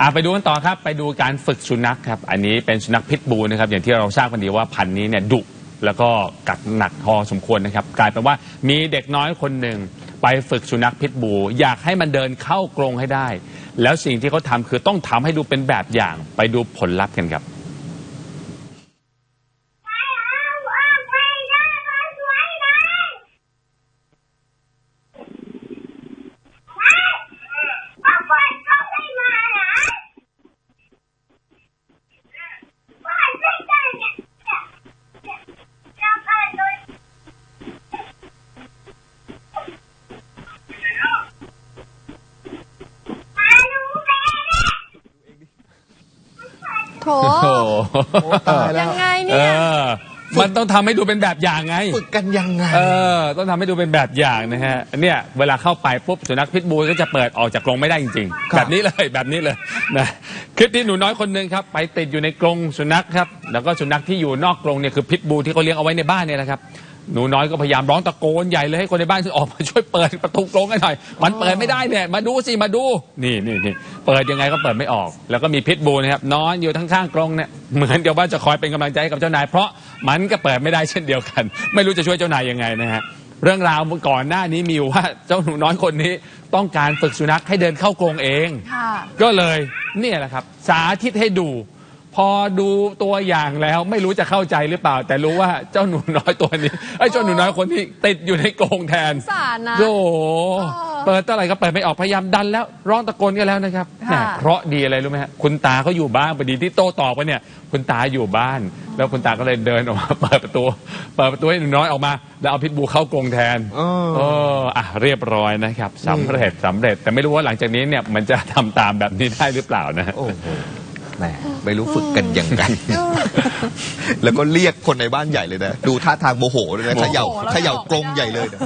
อะไปดูกันต่อครับไปดูการฝึกสุนัขครับ อันนี้เป็นสุนัขพิษบูนะครับ อย่างที่เราทราบกันดีว่าพันธุ์นี้เนี่ยดุแล้วก็กัดหนักพอสมควรนะครับ กลายเป็นว่ามีเด็กน้อยคนหนึ่งไปฝึกสุนัขพิษบู อยากให้มันเดินเข้ากรงให้ได้ แล้วสิ่งที่เขาทำคือต้องทำให้ดูเป็นแบบอย่างไปดูผลลัพธ์กันครับ โถโอ้โหโอ้ตายแล้ยัวงไงเอเนี่ยอมันต้องทำให้ดูเป็นแบบอย่างไง ฝึกกันยังไง เออ ต้องทำให้ดูเป็นแบบอย่างนะฮะ เนี่ยเวลาเข้าไปปุ๊บสุนัขพิษบูก็จะเปิดออกจากกรงไม่ได้จริงครัๆบแบบนี้เลยแบบนี้เลยนะคลิปที่หนูน้อยคนหนึ่งครับ ไปติดอยู่ในกรงสุนัขครับ แล้วก็สุนัขที่อยู่นอกกรงเนี่ยคือพิษบูที่เขาเลี้ยงเอาไว้ในบ้านเนี่ยนะครับ หนูน้อยก็พยายามร้องตะโกนใหญ่เลยให้คนในบ้านออกมาช่วยเปิดประตูกรงให้หน่อย มันเปิดไม่ได้เนี่ย มาดูสิมาดู นี่นี่นี่เปิดยังไงก็เปิดไม่ออก แล้วก็มีพิษบูนะครับนอนอยู่ข้างๆกรงเนี่ยเหมือนกับว่าจะคอยเป็นกำลังใจให้กับเจ้านาย เพราะมันก็เปิดไม่ได้เช่นเดียวกัน ไม่รู้จะช่วยเจ้านายยังไงนะฮะเรื่องราวก่อนหน้านี้มีอยู่ว่าเจ้าหนูน้อยคนนี้ต้องการฝึกสุนัขให้เดินเข้ากรงเองค่ะก็เลยเนี่ยแหละครับ สาธิตให้ดู พอดูตัวอย่างแล้วไม่รู้จะเข้าใจหรือเปล่า แต่รู้ว่าเจ้าหนูน้อยตัวนี้ไอ้ยเจ้าหนูน้อยคนนี้ติดอยู่ในกรงแทนสารนะโอ้โหอเปิดเท่าไหร่ก็เปิดไม่ออกพยายามดันแล้วร้องตะโกนกันแล้วนะครับค่ะแหมเคราะห์ดีอะไรรู้ไหมฮะคุณตาเขาอยู่บ้านพอดีที่โต้ตอบกันเนี่ย คุณตาอยู่บ้าน แล้วคุณตาก็เลยเดินออกมาเปิดประตู เปิดประตูให้หนูน้อยออกมา แล้วเอาพิษบูเข้ากรงแทนเออเอออะเรียบร้อยนะครับสำเร็จสำเร็จแต่ไม่รู้ว่าหลังจากนี้เนี่ยมันจะทำตามแบบนี้ได้หรือเปล่านะฮะโอ้โห แหมไม่รู้ฝึกกันยังไง แล้วก็เรียกคนในบ้านใหญ่เลยนะ ดูท่าทางโมโหเลยนะโมโหเขย่าแล้วเขย่าออกไม่กรงได้ใหญ่เลยนะ